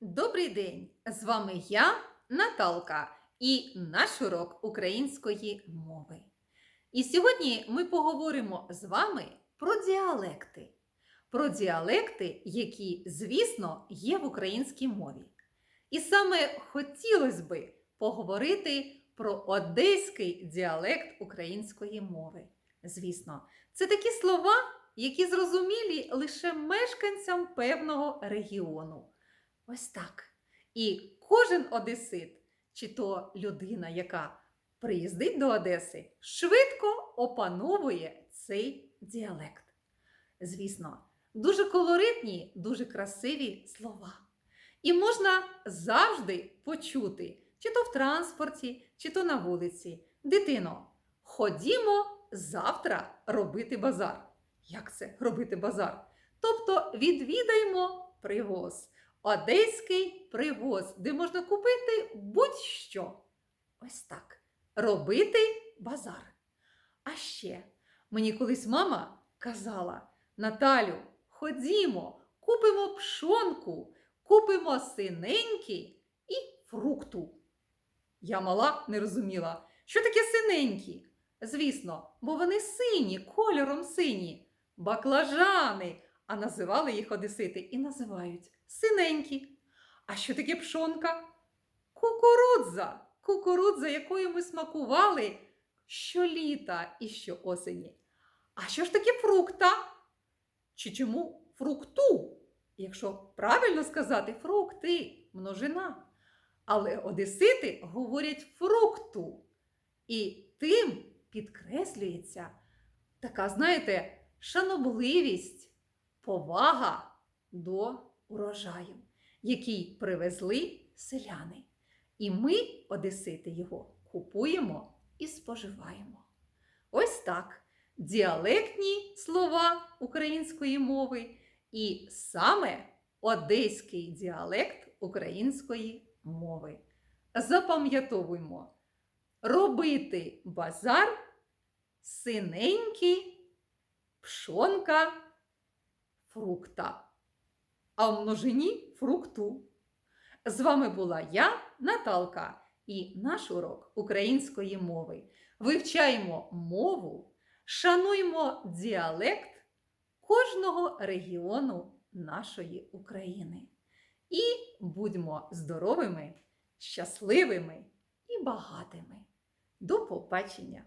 Добрий день! З вами я, Наталка, і наш урок української мови. І сьогодні ми поговоримо з вами про діалекти. Про діалекти, які, звісно, є в українській мові. І саме хотілося би поговорити про одеський діалект української мови. Звісно, це такі слова, які зрозумілі лише мешканцям певного регіону. Ось так. І кожен одесит, чи то людина, яка приїздить до Одеси, швидко опановує цей діалект. Звісно, дуже колоритні, дуже красиві слова. І можна завжди почути, чи то в транспорті, чи то на вулиці. Дитино, ходімо завтра робити базар. Як це робити базар? Тобто відвідаймо привоз. Одеський привоз, де можна купити будь-що. Ось так. Робити базар. А ще мені колись мама казала: Наталю, ходімо, купимо пшонку, купимо синенькі і фрукту. Я мала не розуміла, що таке синенькі. Звісно, бо вони сині, кольором сині, баклажани, а називали їх одесити і називають синенькі. А що таке пшонка? Кукурудза, кукурудза, якою ми смакували щоліта і щоосені. А що ж таке фрукта? Чи чому фрукту? Якщо правильно сказати, фрукти, множина. Але одесити говорять фрукту. І тим підкреслюється така, знаєте, шанобливість, повага до урожаю, який привезли селяни. І ми, одесити, його купуємо і споживаємо. Ось так. Діалектні слова української мови і саме одеський діалект української мови. Запам'ятовуймо, робити базар, синенький, пшонка, фрукта а в множині фрукту. З вами була я, Наталка, і наш урок української мови. Вивчаємо мову, шануємо діалект кожного регіону нашої України. І будьмо здоровими, щасливими і багатими. До побачення!